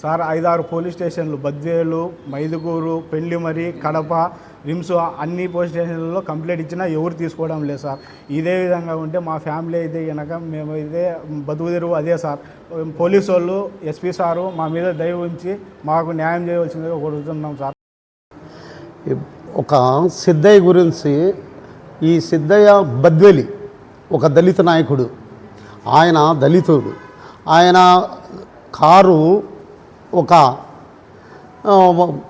Sir ఐదారు police స్టేషన్లు Badvel Mydukur Pendlimarri Kadapa RIMS అన్ని పోలీస్ స్టేషన్లలో కంప్లైంట్ ఇచ్చినా ఎవరు తీసుకోవడం లేదు సార్. ఇదే విధంగా ఉంటే మా ఫ్యామిలీ అయితే కనుక మేము అయితే బతుకు అదే సార్. పోలీసు వాళ్ళు ఎస్పీ సారు మా మీద దయ ఉంచి మాకు న్యాయం చేయవలసిందిగా కోరుతున్నాం సార్. ఒక సిద్ధయ్య గురించి ఈ సిద్ధయ్య బద్వేలి ఒక దళిత నాయకుడు. ఆయన దళితుడు. ఆయన కారు ఒక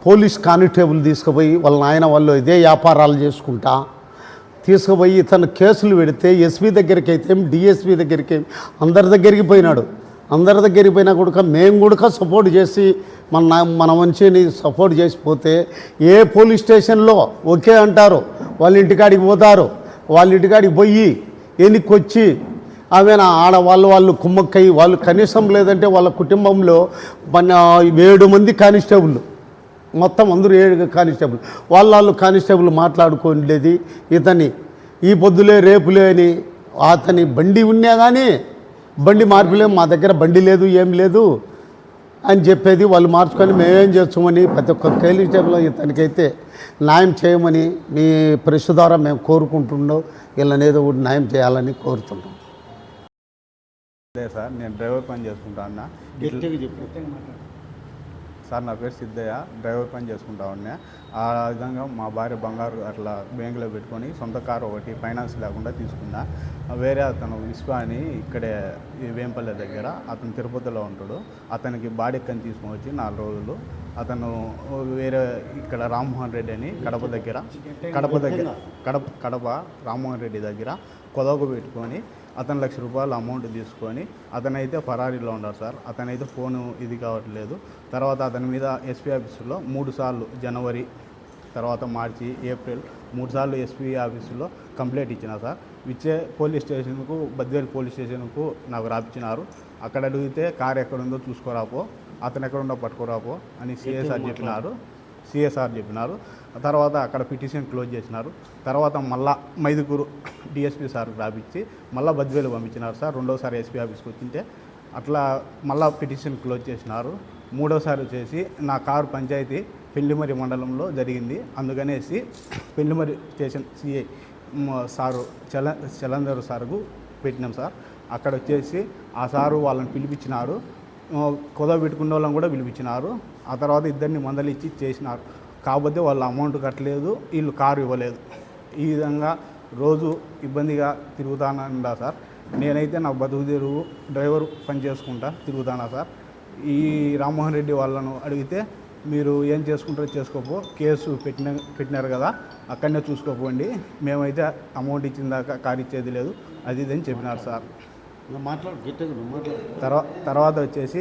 పోలీస్ కానిస్టేబుల్ తీసుకుపోయి వాళ్ళ నాయన వాళ్ళు ఇదే వ్యాపారాలు చేసుకుంటా తీసుకుపోయి ఇతను కేసులు పెడితే ఎస్పీ దగ్గరికి అయితే డిఎస్పీ దగ్గరికి అందరి దగ్గరికి పోయినాడు. అందరి దగ్గరికి పోయినా కూడా మేము కూడా సపోర్ట్ చేసి మన మన మంచిని సపోర్ట్ చేసిపోతే ఏ పోలీస్ స్టేషన్లో ఓకే అంటారు వాళ్ళ ఇంటికాడికి పోతారు వాళ్ళ ఇంటికాడికి పోయి ఎన్నికొచ్చి ఆమెనా ఆడవాళ్ళు వాళ్ళు కుమ్మక్కయ్యి వాళ్ళు కనీసం లేదంటే వాళ్ళ కుటుంబంలో మన ఏడు మంది కానిస్టేబుల్ మొత్తం అందరూ ఏడు కానిస్టేబుల్ వాళ్ళ వాళ్ళు కానిస్టేబుల్ మాట్లాడుకోలేదు ఇతని ఈ పొద్దులే రేపులే అని అతని బండి ఉన్నా కానీ బండి మార్పులేం మా దగ్గర బండి లేదు ఏం లేదు అని చెప్పేది వాళ్ళు మార్చుకొని మేమేం చేస్తామని ప్రతి ఒక్క కానిస్టేబుల్ ఇతనికైతే న్యాయం చేయమని మీ ప్రెస్ ద్వారా మేము కోరుకుంటున్నాం. వీళ్ళనేదో ఒకటి న్యాయం చేయాలని కోరుతున్నాం. అదే సార్ నేను డ్రైవర్ పని చేసుకుంటా అన్న. సార్ నా పేరు సిద్ధయ్య డ్రైవర్ పని చేసుకుంటా ఉన్నా. ఆ విధంగా మా భార్య బంగారు అట్లా బ్యాంకులో పెట్టుకొని సొంత కారు ఒకటి ఫైనాన్స్ లేకుండా తీసుకున్నా. వేరే అతను విశ్వ అని ఇక్కడే వేంపల్లె దగ్గర అతను తిరుపతిలో ఉంటాడు. అతనికి బాడీ ఎక్కని తీసుకొని వచ్చి నాలుగు రోజులు అతను వేరే ఇక్కడ రామ్మోహన్ రెడ్డి అని కడప దగ్గర కడప దగ్గర కడప కడప రామ్మోహన్ రెడ్డి దగ్గర కొదవకు పెట్టుకొని అతను లక్ష రూపాయలు అమౌంట్ తీసుకొని అతనైతే ఫరారీలో ఉన్నారు సార్. అతనైతే ఫోను ఇది కావట్లేదు. తర్వాత అతని మీద ఎస్పీ ఆఫీసులో మూడు సార్లు జనవరి తర్వాత మార్చి ఏప్రిల్ మూడు సార్లు ఎస్పీ ఆఫీసులో కంప్లైంట్ ఇచ్చిన సార్. ఇచ్చే పోలీస్ స్టేషన్కు బద్వేలు పోలీస్ స్టేషన్కు నాకు రాపించినారు. అక్కడ అడిగితే కార్ ఎక్కడుందో చూసుకోరాపో అతను ఎక్కడుందో పట్టుకోరాపో అని సిఎస్ఆర్ చెప్పినారు. సిఎస్ఆర్ చెప్పినారు. తర్వాత అక్కడ పిటిషన్ క్లోజ్ చేసినారు. తర్వాత మళ్ళా మైదుకూరు డిఎస్పీ సార్ రాపించి మళ్ళీ బద్వేలు పంపించినారు సార్. రెండోసారి ఎస్పీ ఆఫీస్కి వచ్చింటే అట్లా మళ్ళా పిటిషన్ క్లోజ్ చేసినారు. మూడోసారి వచ్చేసి నా కారు పంచాయతీ పెళ్ళిమరి మండలంలో జరిగింది. అందుకనేసి పెళ్ళిమరి స్టేషన్ సిఐ సారు చల చలందరు సార్కు పెట్టినాం సార్. అక్కడ వచ్చేసి ఆ సారు వాళ్ళని పిలిపించినారు. కుదవ పెట్టుకున్న వాళ్ళని కూడా పిలిపించినారు. ఆ తర్వాత ఇద్దరిని మందలిచ్చి చేసినారు. కాకపోతే వాళ్ళు అమౌంట్ కట్టలేదు వీళ్ళు కారు ఇవ్వలేదు. ఈ విధంగా రోజు ఇబ్బందిగా తిరుగుతానండా సార్? నేనైతే నా బతుకు తెరువు డ్రైవర్ పని చేసుకుంటా తిరుగుతానా సార్? ఈ రామ్మోహన్ రెడ్డి వాళ్ళను అడిగితే మీరు ఏం చేసుకుంటారో చేసుకోపో కేసు పెట్టిన పెట్టినారు కదా అక్కడనే చూసుకోపోండి. మేమైతే అమౌంట్ ఇచ్చిన దాకా కారు ఇచ్చేది లేదు. అది ఇది అని చెప్పినారు సార్. తర్వాత తర్వాత వచ్చేసి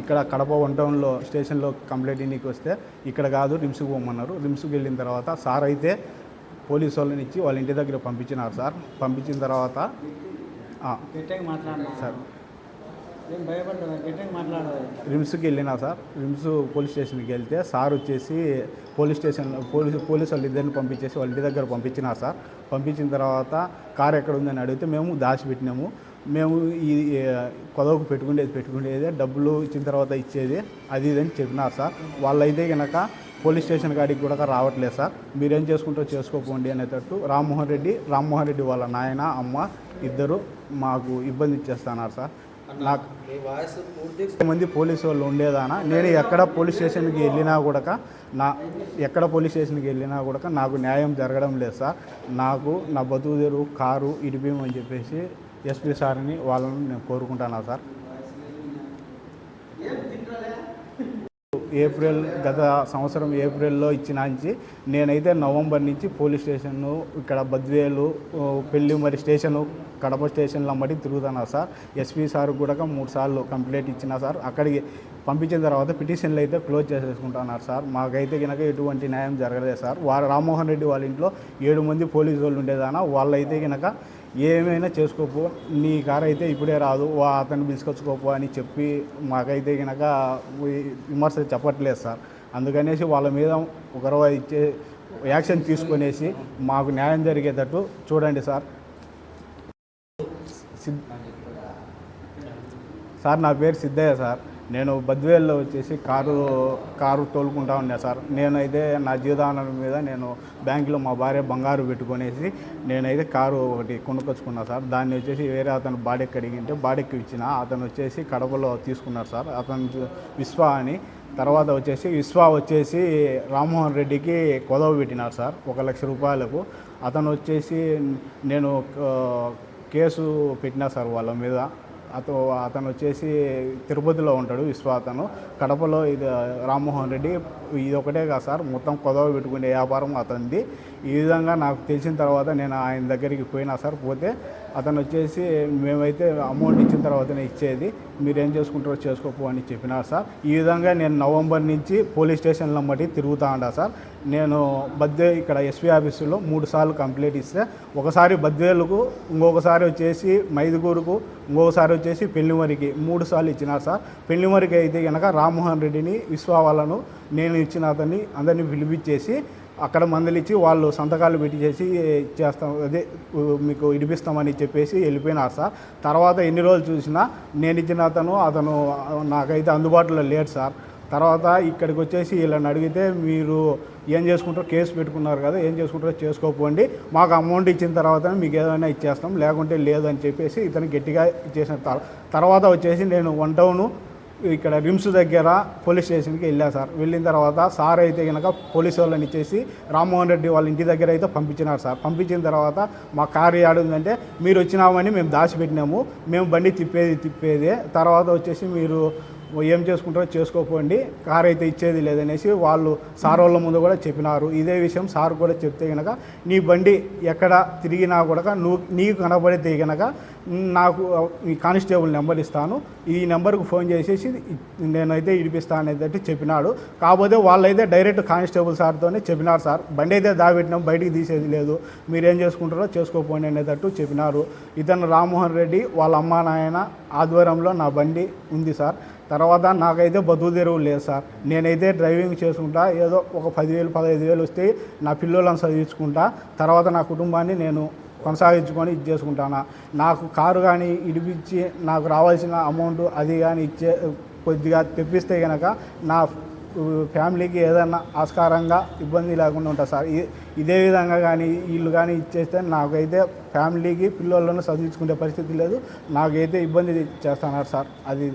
ఇక్కడ కడప వన్ టౌన్లో స్టేషన్లో కంప్లైంట్ ఇన్నికి వస్తే ఇక్కడ కాదు రిమ్స్కి పోమన్నారు. రిమ్స్కి వెళ్ళిన తర్వాత సార్ అయితే పోలీస్ వాళ్ళని ఇచ్చి వాళ్ళ ఇంటి దగ్గర పంపించినారు సార్. పంపించిన తర్వాత సార్ ఏం భయపడ్డా గట్టిగా మాట్లాడదు రిమ్స్కి వెళ్ళినా సార్. రిమ్స్ పోలీస్ స్టేషన్కి వెళ్తే సార్ వచ్చేసి పోలీస్ స్టేషన్ పోలీస్ పోలీసు వాళ్ళు ఇద్దరిని పంపించేసి వాళ్ళ ఇంటి దగ్గర పంపించినారు సార్. పంపించిన తర్వాత కార్ ఎక్కడ ఉందని అడిగితే మేము దాచిపెట్టినాము. మేము ఈ కొదవకు పెట్టుకునేది పెట్టుకునేది డబ్బులు ఇచ్చిన తర్వాత ఇచ్చేది అది ఇది అని చెప్పినారు సార్. వాళ్ళైతే కనుక పోలీస్ స్టేషన్ కాడికి కూడా రావట్లేదు సార్. మీరేం చేసుకుంటారో చేసుకోపోండి అనేటట్టు రామ్మోహన్ రెడ్డి రామ్మోహన్ రెడ్డి వాళ్ళ నాయన అమ్మ ఇద్దరు మాకు ఇబ్బంది ఇచ్చేస్తున్నారు సార్. నాకు మంది పోలీసు వాళ్ళు ఉండేదానా? నేను ఎక్కడ పోలీస్ స్టేషన్కి వెళ్ళినా కూడా నా ఎక్కడ పోలీస్ స్టేషన్కి వెళ్ళినా కూడా నాకు న్యాయం జరగడం లేదు సార్. నాకు నా బతుకు తెరువు కారు ఇడిపిమని చెప్పేసి ఎస్పీ సార్ని వాళ్ళని నేను కోరుకుంటాను సార్? ఏప్రిల్ గత సంవత్సరం ఏప్రిల్లో ఇచ్చినాంచి నేనైతే నవంబర్ నుంచి పోలీస్ స్టేషన్ ఇక్కడ బద్వేలు పెళ్ళి మరి స్టేషను కడప స్టేషన్లో మట్టి తిరుగుతున్నా సార్. ఎస్పీ సార్ కూడా మూడు సార్లు కంప్లైంట్ ఇచ్చిన సార్. అక్కడికి పంపించిన తర్వాత పిటిషన్లు అయితే క్లోజ్ చేసేసుకుంటున్నారు సార్. మాకైతే కనుక ఎటువంటి న్యాయం జరగలేదు సార్. వారు రామ్మోహన్ రెడ్డి వాళ్ళ ఇంట్లో ఏడు మంది పోలీసు వాళ్ళు ఉండేదానా? వాళ్ళైతే కనుక ఏమైనా చేసుకోపో నీ కారు అయితే ఇప్పుడే రాదు వా అతను పిలుచుకొచ్చుకోపో అని చెప్పి మాకైతే కనుక విమర్శలు చెప్పట్లేదు సార్. అందుకనేసి వాళ్ళ మీద ఒకరవ ఇచ్చే యాక్షన్ తీసుకునేసి మాకు న్యాయం జరిగేటట్టు చూడండి సార్. సిద్ సార్ నా పేరు సిద్ధయ్య సార్. నేను బద్వేల్లో వచ్చేసి కారు కారు తోలుకుంటా ఉన్నా సార్. నేనైతే నా జీవితానం మీద నేను బ్యాంకులో మా భార్య బంగారు పెట్టుకునేసి నేనైతే కారు ఒకటి కొనుక్కొచ్చుకున్నా సార్. దాన్ని వచ్చేసి వేరే అతను బాడెక్కి అడిగింటే బాడెక్కి ఇచ్చిన. అతను వచ్చేసి కడపలో తీసుకున్నారు సార్. అతను విశ్వ అని. తర్వాత వచ్చేసి విశ్వ వచ్చేసి రామ్మోహన్ రెడ్డికి కొదవ పెట్టినారు సార్ ఒక లక్ష రూపాయలకు. అతను వచ్చేసి నేను కేసు పెట్టినా సార్ వాళ్ళ మీద. అతను అతను వచ్చేసి తిరుపతిలో ఉంటాడు విశ్వ అతను. కడపలో ఇది రామ్మోహన్ రెడ్డి ఇది ఒకటే కాదు సార్ మొత్తం కొదవ పెట్టుకునే వ్యాపారం అతనిది. ఈ విధంగా నాకు తెలిసిన తర్వాత నేను ఆయన దగ్గరికి పోయినా సార్ పోతే అతను వచ్చేసి మేమైతే అమౌంట్ ఇచ్చిన తర్వాతనే ఇచ్చేది. మీరేం చేసుకుంటారో చేసుకోపో అని చెప్పినారు సార్. ఈ విధంగా నేను నవంబర్ నుంచి పోలీస్ స్టేషన్లో మట్టి తిరుగుతూ ఉంటా సార్. నేను బద్వే ఇక్కడ ఎస్వీ ఆఫీసులో మూడు సార్లు కంప్లీట్ ఇస్తే ఒకసారి బర్త్డేలకు ఇంకొకసారి వచ్చేసి మైదుగూరుకు ఇంకొకసారి వచ్చేసి పెళ్ళిమరికి మూడు సార్లు ఇచ్చినారు సార్. పెళ్ళిమరికి అయితే కనుక రామ్మోహన్ రెడ్డిని విశ్వావాలను వాళ్ళను నేను ఇచ్చిన అతన్ని అందరినీ పిలిపించేసి అక్కడ మందులు ఇచ్చి వాళ్ళు సంతకాలు పెట్టి చేసి చేస్తాం అదే మీకు ఇడిపిస్తామని చెప్పేసి వెళ్ళిపోయినారు సార్. తర్వాత ఎన్ని రోజులు చూసినా నేను ఇచ్చిన అతను అతను నాకైతే అందుబాటులో లేడు సార్. తర్వాత ఇక్కడికి వచ్చేసి వీళ్ళని అడిగితే మీరు ఏం చేసుకుంటారో కేసు పెట్టుకున్నారు కదా ఏం చేసుకుంటారో చేసుకోపోండి మాకు అమౌంట్ ఇచ్చిన తర్వాత మీకు ఏదైనా ఇచ్చేస్తాం లేకుంటే లేదని చెప్పేసి ఇతను గట్టిగా ఇచ్చేసిన తర్వాత వచ్చేసి నేను వన్ టౌను ఇక్కడ రిమ్స్ దగ్గర పోలీస్ స్టేషన్కి వెళ్ళా సార్. వెళ్ళిన తర్వాత సార్ అయితే కనుక పోలీస్ వాళ్ళని ఇచ్చేసి రామ్మోహన్ రెడ్డి వాళ్ళ ఇంటి దగ్గర అయితే పంపించినారు సార్. పంపించిన తర్వాత మా కారు ఏడుందంటే మీరు వచ్చినామని మేము దాచిపెట్టినాము మేము బండి తిప్పేది తిప్పేదే. తర్వాత వచ్చేసి మీరు ఏం చేసుకుంటారో చేసుకోపోండి కార్ అయితే ఇచ్చేది లేదనేసి వాళ్ళు సార్ వాళ్ళ ముందు కూడా చెప్పినారు. ఇదే విషయం సార్ కూడా చెప్తే కనుక నీ బండి ఎక్కడ తిరిగినా కూడా నువ్వు నీకు కనబడితే కనుక నాకు ఈ కానిస్టేబుల్ నెంబర్ ఇస్తాను. ఈ నెంబర్కు ఫోన్ చేసేసి నేనైతే ఇడిపిస్తాను అనేది చెప్పినాడు. కాకపోతే వాళ్ళైతే డైరెక్ట్ కానిస్టేబుల్ సార్తోనే చెప్పినారు సార్. బండి అయితే దాబెట్టినాం బయటికి తీసేది లేదు. మీరేం చేసుకుంటారో చేసుకోపోండి అనేటట్టు చెప్పినారు. ఇతను రామ్మోహన్ రెడ్డి వాళ్ళ అమ్మా నాయన ఆధ్వర్యంలో నా బండి ఉంది సార్. తర్వాత నాకైతే బతుకు తెరువు లేదు సార్. నేనైతే డ్రైవింగ్ చేసుకుంటా. ఏదో ఒక పదివేలు పదహైదు వేలు వస్తే నా పిల్లలను చదివించుకుంటా. తర్వాత నా కుటుంబాన్ని నేను కొనసాగించుకొని ఇది చేసుకుంటాను. నాకు కారు కానీ ఇడిపించి నాకు రావాల్సిన అమౌంట్ అది కానీ ఇచ్చే కొద్దిగా తెప్పిస్తే కనుక నా ఫ్యామిలీకి ఏదైనా ఆస్కారంగా ఇబ్బంది లేకుండా ఉంటుంది సార్. ఇదే విధంగా కానీ వీళ్ళు కానీ ఇచ్చేస్తే నాకైతే ఫ్యామిలీకి పిల్లలను చదివించుకునే పరిస్థితి లేదు. నాకైతే ఇబ్బంది చేస్తున్నారు సార్. అది